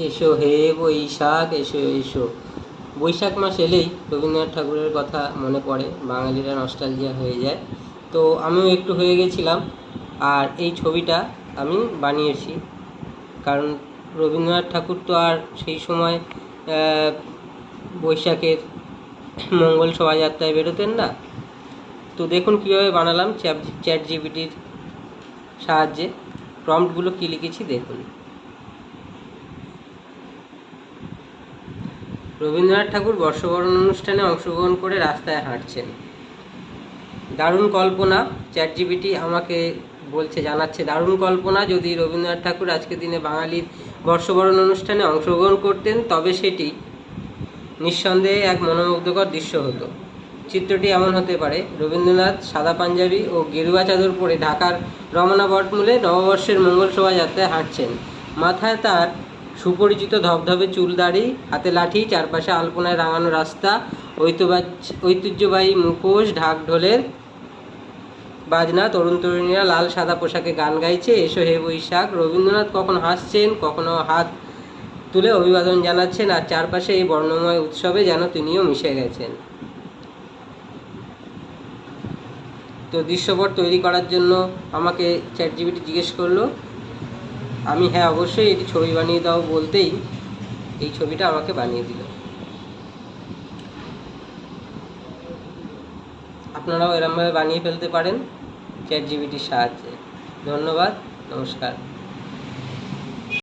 এসো হে বৈশাখ, এসো এসো। বৈশাখ মাস এলেই রবীন্দ্রনাথ ঠাকুরের কথা মনে পড়ে, বাঙালিরা নস্টালজিয়া হয়ে যায়। তো আমিও একটু হয়ে গেছিলাম, আর এই ছবিটা আমি বানিয়েছি। কারণ রবীন্দ্রনাথ ঠাকুর তো আর সেই সময় বৈশাখের মঙ্গল শোভাযাত্রায় বেরোতেন না। তো দেখুন কীভাবে বানালাম চ্যাট জিবিটির সাহায্যে। প্রম্পটগুলো কী লিখেছি দেখুন। রবীন্দ্রনাথ ঠাকুর বর্ষবরণ অনুষ্ঠানে অংশগ্রহণ করে রাস্তায় হাঁটছেন। দারুণ কল্পনা চ্যাটজিবিটি আমাকে বলছে, জানাচ্ছে, দারুণ কল্পনা, যদি রবীন্দ্রনাথ ঠাকুর আজকের দিনে বাঙালির বর্ষবরণ অনুষ্ঠানে অংশগ্রহণ করতেন, তবে সেটি নিঃসন্দেহে এক মনোমুগ্ধকর দৃশ্য হতো। চিত্রটি এমন হতে পারে, রবীন্দ্রনাথ সাদা পাঞ্জাবি ও গেরুয়া চাদর পরে ঢাকার রমনা বটমূলে নববর্ষের মঙ্গল শোভাযাত্রায় হাঁটছেন। মাথায় তার সুপরিচিত ধবধবে চুল দাড়ি, হাতে লাঠি, চারপাশে আলপনায় রাঙানো রাস্তা ঐতিহ্যবাহী মুখোশ, ঢাক ঢোলের বাজনা, তরুণ তরুণীরা লাল সাদা পোশাকে গান গাইছে। এসো হে বৈশাখ, রবীন্দ্রনাথ কখনো হাসছেন, কখনো হাত তুলে অভিবাদন জানাচ্ছেন, আর চারপাশে এই বর্ণময় উৎসবে যেন তিনিও মিশে গেছেন। তো দৃশ্যপট তৈরি করার জন্য আমাকে চ্যাট জিবিটি জিজ্ঞেস করল আমি হ্যাঁ অবশ্যই এটি ছবি বানিয়ে দাও বলতেই এই ছবিটা আমাকে বানিয়ে দিল। আপনারাও এরমভাবে বানিয়ে ফেলতে পারেন চ্যাট জিবিটির সাহায্যে। ধন্যবাদ, নমস্কার।